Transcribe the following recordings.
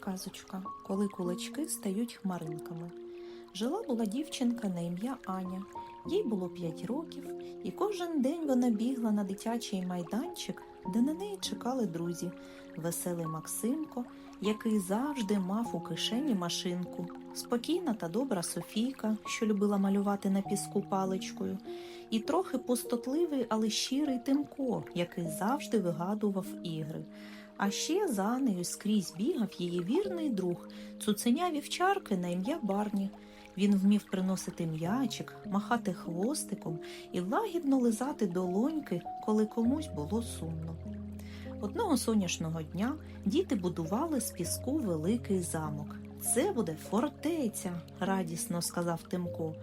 Казочка, коли кулачки стають хмаринками. Жила була дівчинка на ім'я Аня. Їй було 5 років, і кожен день вона бігла на дитячий майданчик, де на неї чекали друзі. Веселий Максимко, який завжди мав у кишені машинку, спокійна та добра Софійка, що любила малювати на піску паличкою, і трохи пустотливий, але щирий Тимко, який завжди вигадував ігри. А ще за нею скрізь бігав її вірний друг, цуценя вівчарки на ім'я Барні. Він вмів приносити м'ячик, махати хвостиком і лагідно лизати долоньки, коли комусь було сумно. Одного сонячного дня діти будували з піску великий замок. Це буде фортеця, радісно сказав Тимко.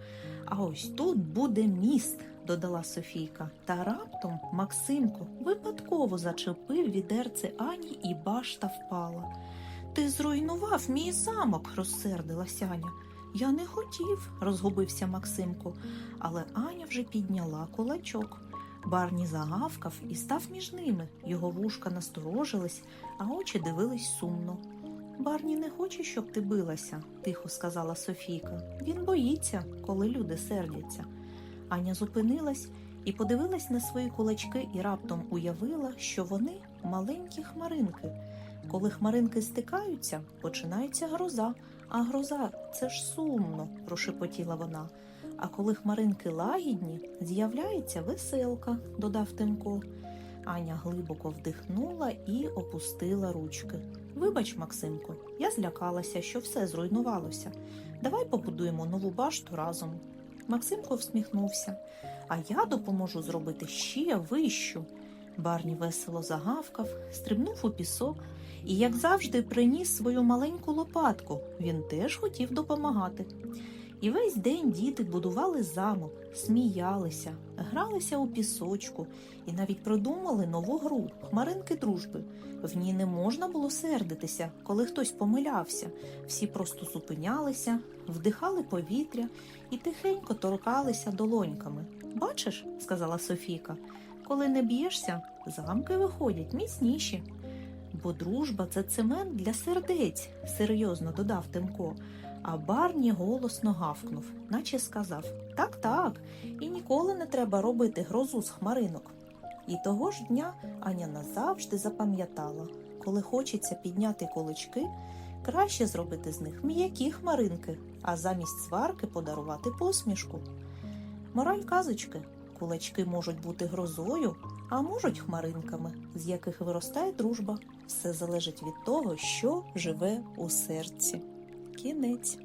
А ось тут буде міст, додала Софійка. Та раптом Максимко випадково зачепив відерце Ані і башта впала. Ти зруйнував мій замок, розсердилась Аня. Я не хотів, розгубився Максимко, але Аня вже підняла кулачок. Барні загавкав і став між ними. Його вушка насторожились, а очі дивились сумно. Барні не хоче, щоб ти билася, тихо сказала Софійка. Він боїться, коли люди сердяться. Аня зупинилась і подивилась на свої кулачки і раптом уявила, що вони маленькі хмаринки. Коли хмаринки стикаються, починається гроза, а гроза це ж сумно, прошепотіла вона. А коли хмаринки лагідні, з'являється веселка, додав Тимко. Аня глибоко вдихнула і опустила ручки. Вибач, Максимко, я злякалася, що все зруйнувалося. Давай побудуємо нову башту разом. Максимко всміхнувся. А я допоможу зробити ще вищу. Барні весело загавкав, стрибнув у пісок і, як завжди, приніс свою маленьку лопатку. Він теж хотів допомагати. І весь день діти будували замок, сміялися, гралися у пісочку і навіть придумали нову гру хмаринки дружби. В ній не можна було сердитися, коли хтось помилявся. Всі просто зупинялися, вдихали повітря і тихенько торкалися долоньками. Бачиш, сказала Софійка, коли не б'єшся, замки виходять міцніші. Бо дружба це цемент для сердець, серйозно додав Тимко. А Барні голосно гавкнув, наче сказав Так, так, і ніколи не треба робити грозу з хмаринок. І того ж дня Аня назавжди запам'ятала, коли хочеться підняти кулички, краще зробити з них м'які хмаринки, а замість сварки подарувати посмішку. Мораль казочки кулачки можуть бути грозою, а можуть хмаринками, з яких виростає дружба. Все залежить від того, що живе у серці. Кінець.